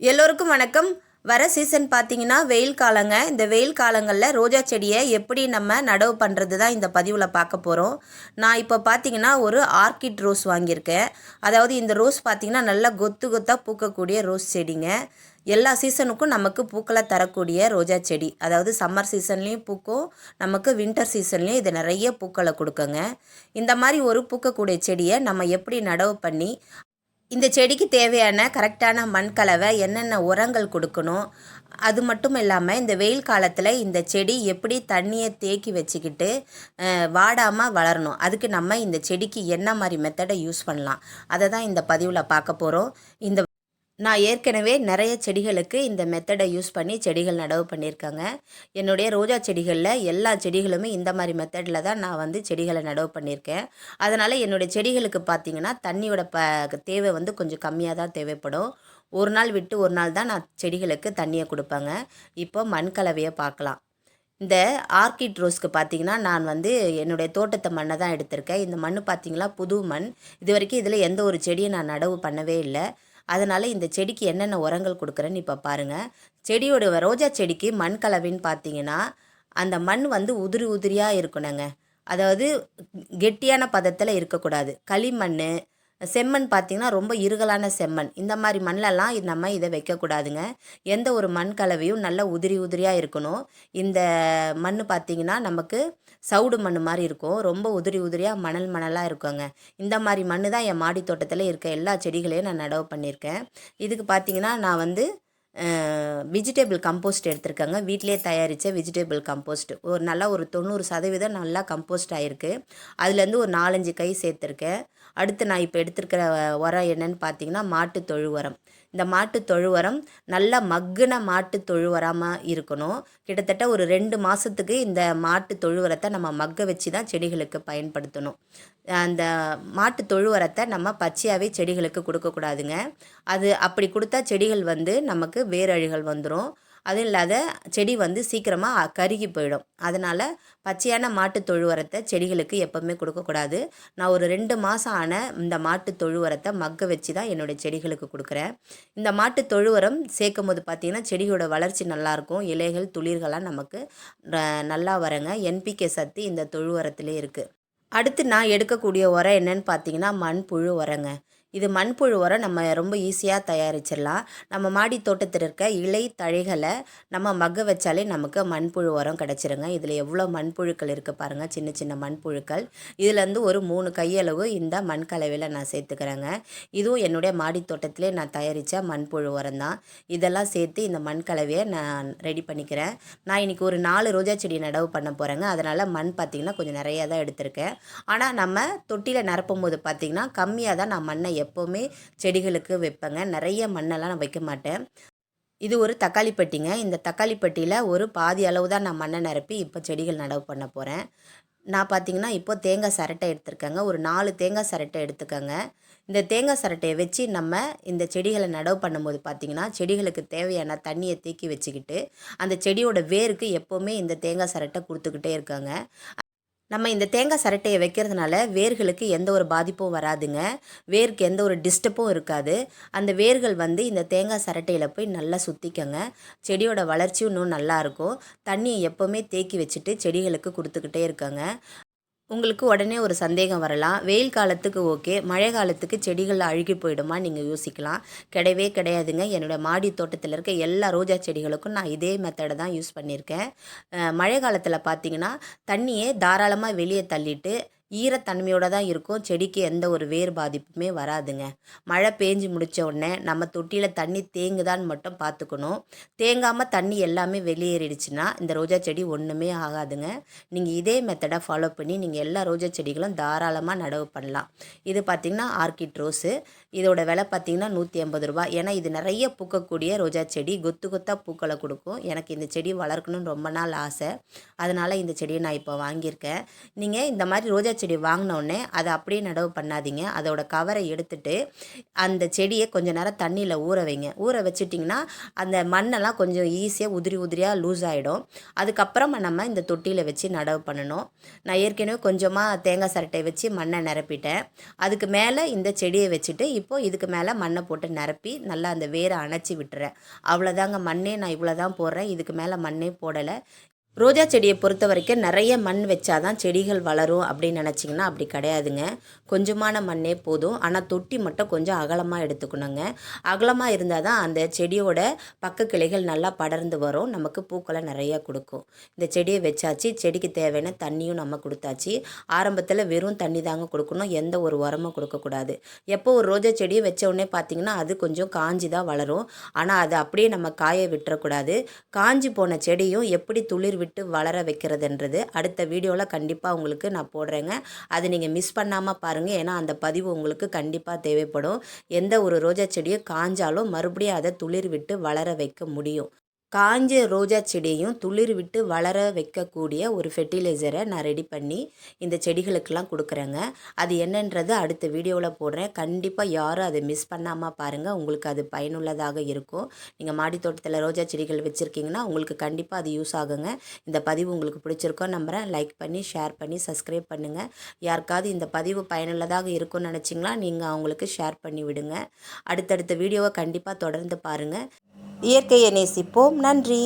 எல்லோருக்கும் வணக்கம். வர சீசன் பார்த்தீங்கன்னா வெயில் காலங்க. இந்த வெயில் காலங்களில் ரோஜா செடியை எப்படி நம்ம நடவு பண்ணுறது தான் இந்த பதிவில் பார்க்க போகிறோம் நான் இப்போ பார்த்தீங்கன்னா ஒரு ஆர்கிட் ரோஸ் வாங்கியிருக்கேன். அதாவது இந்த ரோஸ் பார்த்திங்கன்னா நல்லா கொத்து கொத்தாக பூக்கக்கூடிய ரோஸ் செடிங்க. எல்லா சீசனுக்கும் நமக்கு பூக்களை தரக்கூடிய ரோஜா செடி. அதாவது சம்மர் சீசன்லேயும் பூக்கும் நமக்கு வின்டர் சீசன்லேயும் இது நிறைய பூக்களை கொடுக்குங்க. இந்த மாதிரி ஒரு பூக்கக்கூடிய செடியை நம்ம எப்படி நடவு பண்ணி இந்த செடிக்கு தேவையான கரெக்டான மண் கலவை என்னென்ன உரங்கள் கொடுக்கணும் அது மட்டும் இல்லாமல் இந்த வெயில் காலத்தில் இந்த செடி எப்படி தண்ணியை தேக்கி வச்சுக்கிட்டு வாடாமல் வளரணும். அதுக்கு நம்ம இந்த செடிக்கு என்ன மாதிரி மெத்தடை யூஸ் பண்ணலாம். அதை தான் இந்த பதிவில் பார்க்க போகிறோம் இந்த நான் ஏற்கனவே நிறைய செடிகளுக்கு இந்த மெத்தடை யூஸ் பண்ணி செடிகள் நடவு பண்ணியிருக்காங்க. என்னுடைய ரோஜா செடிகளில் எல்லா செடிகளுமே இந்த மாதிரி மெத்தடில் தான் நான் வந்து செடிகளை நடவு பண்ணியிருக்கேன். அதனால் என்னுடைய செடிகளுக்கு பார்த்திங்கன்னா தண்ணியோட ப தேவை வந்து கொஞ்சம் கம்மியாக தான் தேவைப்படும். ஒரு நாள் விட்டு ஒரு நாள் தான் நான் செடிகளுக்கு தண்ணியை கொடுப்பேங்க. இப்போ மண் கலவையை பார்க்கலாம். இந்த ஆர்கிட் ரோஸ்க்கு பார்த்தீங்கன்னா நான் வந்து என்னுடைய தோட்டத்தை மண்ணை தான் எடுத்திருக்கேன். இந்த மண் பார்த்திங்களா புது மண். இது வரைக்கும் இதில் எந்த ஒரு செடியை நான் நடவு பண்ணவே இல்லை. அதனால் இந்த செடிக்கு என்னென்ன உரங்கள் கொடுக்குறேன்னு இப்போ பாருங்கள் செடியோட ரோஜா செடிக்கு மண் கலவைன்னு பார்த்தீங்கன்னா அந்த மண் வந்து உதிரி உதிரியாக இருக்கணுங்க. அதாவது கெட்டியான பதத்தில் இருக்கக்கூடாது. களிமண் செம்மண் பார்த்திங்கன்னா ரொம்ப இருகலான செம்மண். இந்த மாதிரி மண்ணிலலாம் நம்ம இதை வைக்கக்கூடாதுங்க. எந்த ஒரு மண் கலவையும் நல்லா உதிரி உதிரியாக இருக்கணும். இந்த மண் பார்த்திங்கன்னா நமக்கு சவுடு மண் மாதிரி இருக்கும். ரொம்ப உதிரி உதிரியாக மணல் மணலாக இருக்குங்க. இந்த மாதிரி மண் தான் என் மாடி தோட்டத்தில் இருக்க எல்லா செடிகளையும் நான் நடவு பண்ணியிருக்கேன். இதுக்கு பார்த்திங்கன்னா நான் வந்து வெஜிடபிள் கம்போஸ்ட் எடுத்திருக்கேங்க. வீட்டிலே தயாரித்த வெஜிடேபிள் கம்போஸ்ட் ஒரு நல்லா ஒரு தொண்ணூறு சதவீதம் நல்லா கம்போஸ்ட் ஆகிருக்கு அதுலேருந்து ஒரு நாலஞ்சு கை சேர்த்துருக்கேன். அடுத்து நான் இப்போ எடுத்திருக்கிற உரம் என்னென்னு பார்த்தீங்கன்னா மாட்டு தொழு உரம் இந்த மாட்டு தொழு உரம் நல்லா மக்குன மாட்டு தொழு உரமாக இருக்கணும். கிட்டத்தட்ட ஒரு ரெண்டு மாதத்துக்கு இந்த மாட்டு தொழு உரத்தை நம்ம மக்க வச்சு தான் செடிகளுக்கு பயன்படுத்தணும். அந்த மாட்டு தொழு உரத்தை நம்ம பச்சையாகவே செடிகளுக்கு கொடுக்கக்கூடாதுங்க. அது அப்படி கொடுத்தா செடிகள் வந்து நமக்கு வேரழிகள் வந்துடும் அதுவும் இல்லாத செடி வந்து சீக்கிரமாக கருகி போயிடும். அதனால் பச்சையான மாட்டு தொழு உரத்தை செடிகளுக்கு எப்போவுமே கொடுக்கக்கூடாது நான் ஒரு ரெண்டு மாதம் ஆன இந்த மாட்டு தொழு உரத்தை மக்க வச்சு தான் என்னுடைய செடிகளுக்கு கொடுக்குறேன். இந்த மாட்டு தொழு உரம் சேர்க்கும் போது பார்த்திங்கன்னா செடியோட வளர்ச்சி நல்லாயிருக்கும் இலைகள் துளிர்கள்லாம் நமக்கு நல்லா வரங்க. என்பிகே சத்து இந்த தொழு உரத்துலேயே இருக்குது அடுத்து நான் எடுக்கக்கூடிய உரம் என்னன்னு பார்த்தீங்கன்னா மண்புழு உரங்க. இது மண்புழு உரம் நம்ம ரொம்ப ஈஸியாக தயாரிச்சிடலாம். நம்ம மாடி தோட்டத்தில் இருக்க இலை தழைகளை நம்ம மக வச்சாலே நமக்கு மண்புழு உரம் கிடச்சிருங்க. இதில் எவ்வளோ மண்புழுக்கள் இருக்குது பாருங்கள் சின்ன சின்ன மண்புழுக்கள். இதுலேருந்து ஒரு மூணு கையளவு இந்த மண் கலவையில் நான் சேர்த்துக்கிறேங்க. இதுவும் என்னுடைய மாடி தோட்டத்திலே நான் தயாரித்த மண்புழு உரம் தான். இதெல்லாம் சேர்த்து இந்த மண் கலவையை நான் ரெடி பண்ணிக்கிறேன். நான் இன்றைக்கி ஒரு நாலு ரோஜா செடி நடவு பண்ண போகிறேங்க அதனால் மண் பார்த்திங்கன்னா கொஞ்சம் நிறையா தான் எடுத்திருக்கேன். ஆனால் நம்ம தொட்டியில் நிரப்பும் போது பார்த்திங்கன்னா கம்மியாக தான் நான் மண்ணை எப்போவுமே செடிகளுக்கு வைப்பேங்க. நிறைய மண்ணெல்லாம் நான் வைக்க மாட்டேன். இது ஒரு தக்காளி பெட்டிங்க. இந்த தக்காளி பெட்டியில் ஒரு பாதி அளவு தான் நான் மண்ணை நிரப்பி இப்போ செடிகள் நடவு பண்ண போகிறேன் நான் பார்த்தீங்கன்னா இப்போ தேங்காய் சரட்டை எடுத்துருக்கேங்க. ஒரு நாலு தேங்காய் சரட்டை எடுத்துக்கோங்க. இந்த தேங்காய் சரட்டையை வச்சு நம்ம இந்த செடிகளை நடவு பண்ணும்போது பார்த்திங்கன்னா செடிகளுக்கு தேவையான தண்ணியை தேக்கி வச்சுக்கிட்டு அந்த செடியோட வேருக்கு எப்போவுமே இந்த தேங்காய் சரட்டை கொடுத்துக்கிட்டே இருக்காங்க. நம்ம இந்த தேங்காய் சரட்டையை வைக்கிறதுனால வேர்களுக்கு எந்த ஒரு பாதிப்பும் வராதுங்க. வேருக்கு எந்த ஒரு டிஸ்டர்பும் இருக்காது. அந்த வேர்கள் வந்து இந்த தேங்காய் சரட்டையில் போய் நல்லா சுற்றிக்கங்க செடியோட வளர்ச்சியும் இன்னும் நல்லாயிருக்கும் தண்ணியை எப்போவுமே தேக்கி வச்சுட்டு செடிகளுக்கு கொடுத்துக்கிட்டே இருக்கங்க. உங்களுக்கு உடனே ஒரு சந்தேகம் வரலாம். வெயில் காலத்துக்கு ஓகே. மழை காலத்துக்கு செடிகள் அழுகி போயிடுமா? நீங்கள் யோசிக்கலாம். கிடையவே கிடையாதுங்க. என்னோடய மாடி தோட்டத்தில் இருக்க எல்லா ரோஜா செடிகளுக்கும் நான் இதே மெத்தடை தான் யூஸ் பண்ணியிருக்கேன். மழை காலத்தில் பார்த்தீங்கன்னா தண்ணியை தாராளமாக வெளியே தள்ளிட்டு ஈரத்தன்மையோடு தான் இருக்கும். செடிக்கு எந்த ஒரு வேர் பாதிப்புமே வராதுங்க. மழை பேஞ்சு முடித்த உடனே நம்ம தொட்டியில் தண்ணி தேங்குதான்னு மட்டும் பார்த்துக்கணும் தேங்காமல் தண்ணி எல்லாமே வெளியேறிடுச்சுன்னா இந்த ரோஜா செடி ஒன்றுமே ஆகாதுங்க. நீங்கள் இதே மெத்தடை ஃபாலோ பண்ணி நீங்கள் எல்லா ரோஜா செடிகளும் தாராளமாக நடவு பண்ணலாம். இது பார்த்திங்கன்னா ஆர்கிட் ரோஸு இதோட விலை பார்த்திங்கன்னா நூற்றி ஐம்பது ரூபா ஏன்னா இது நிறைய பூக்கக்கூடிய ரோஜா செடி. கொத்து கொத்தாக பூக்களை கொடுக்கும். எனக்கு இந்த செடி வளர்க்கணும்னு ரொம்ப நாள் ஆசை. அதனால் இந்த செடியை நான் இப்போ வாங்கியிருக்கேன். நீங்கள் இந்த மாதிரி ரோஜா செடி வாங்கினோடனே அதை அப்படியே நடவு பண்ணாதீங்க. அதோட கவரை எடுத்துட்டு அந்த செடியை கொஞ்சம் நேரம் தண்ணியில் ஊற வைங்க. ஊற வச்சிட்டிங்கன்னா அந்த மண்ணெல்லாம் கொஞ்சம் ஈஸியாக உதிரி உதிரியாக லூஸ் ஆகிடும் அதுக்கப்புறமா நம்ம இந்த தொட்டியில் வச்சு நடவு பண்ணணும். நான் ஏற்கனவே கொஞ்சமாக தேங்காய் சரட்டை வச்சு மண்ணை நிரப்பிட்டேன். அதுக்கு மேலே இந்த செடியை வச்சுட்டு இப்போ இதுக்கு மேலே மண்ணை போட்டு நிரப்பி நல்லா அந்த வேரை அணைச்சி விட்டுறேன். அவ்வளோதாங்க மண்ணே நான் இவ்வளோ தான் போடுறேன். இதுக்கு மேலே மண்ணே போடலை. ரோஜா செடியை பொறுத்த வரைக்கும் நிறைய மண் வச்சாதான் செடிகள் வளரும் அப்படின்னு நினச்சிங்கன்னா அப்படி கிடையாதுங்க. கொஞ்சமான மண்ணே போதும். ஆனால் தொட்டி மட்டும் கொஞ்சம் அகலமாக எடுத்துக்கணுங்க. அகலமாக இருந்தால் தான் அந்த செடியோட பக்க கிளைகள் நல்லா படர்ந்து வரும். நமக்கு பூக்களை நிறைய கொடுக்கும். இந்த செடியை வச்சாச்சு செடிக்கு தேவையான தண்ணியும் நம்ம கொடுத்தாச்சு. ஆரம்பத்தில் வெறும் தண்ணி தாங்க கொடுக்கணும். எந்த ஒரு உரமும் கொடுக்கக்கூடாது எப்போ ஒரு ரோஜா செடியை வச்ச உடனே பார்த்தீங்கன்னா அது கொஞ்சம் காஞ்சி தான் வளரும். ஆனால் அதை அப்படியே நம்ம காய விட்டுறக்கூடாது. காஞ்சி போன செடியும் எப்படி துளிர் விட்டு வளர வைக்கிறதுன்றது அடுத்த வீடியோவில் கண்டிப்பாக உங்களுக்கு நான் போடுறேங்க. அது நீங்கள் மிஸ் பண்ணாமல் பாருங்கள் ஏன்னா அந்த பதிவு உங்களுக்கு கண்டிப்பாக தேவைப்படும். எந்த ஒரு ரோஜா செடியும் காஞ்சாலும் மறுபடியும் அதை துளிர் விட்டு வளர வைக்க முடியும். காஞ்ச ரோஜா செடியையும் துளிர் விட்டு வளர வைக்கக்கூடிய ஒரு ஃபெர்டிலைசரை நான் ரெடி பண்ணி இந்த செடிகளுக்கெல்லாம் கொடுக்குறேங்க. அது என்னன்றது அடுத்த வீடியோவில் போடுறேன். கண்டிப்பாக யாரும் அதை மிஸ் பண்ணாமல் பாருங்கள் உங்களுக்கு அது பயனுள்ளதாக இருக்கும். நீங்கள் மாடி தோட்டத்தில் ரோஜா செடிகள் வச்சுருக்கீங்கன்னா உங்களுக்கு கண்டிப்பாக அது யூஸ் ஆகுங்க. இந்த பதிவு உங்களுக்கு பிடிச்சிருக்கோ நம்புகிறேன் லைக் பண்ணி ஷேர் பண்ணி சப்ஸ்கிரைப் பண்ணுங்கள் யாருக்காவது இந்த பதிவு பயனுள்ளதாக இருக்கும்னு நினச்சிங்களா நீங்கள் அவங்களுக்கு ஷேர் பண்ணி விடுங்க. அடுத்தடுத்த வீடியோவை கண்டிப்பாக தொடர்ந்து பாருங்கள் இயற்கையை நேசிப்போம். நன்றி.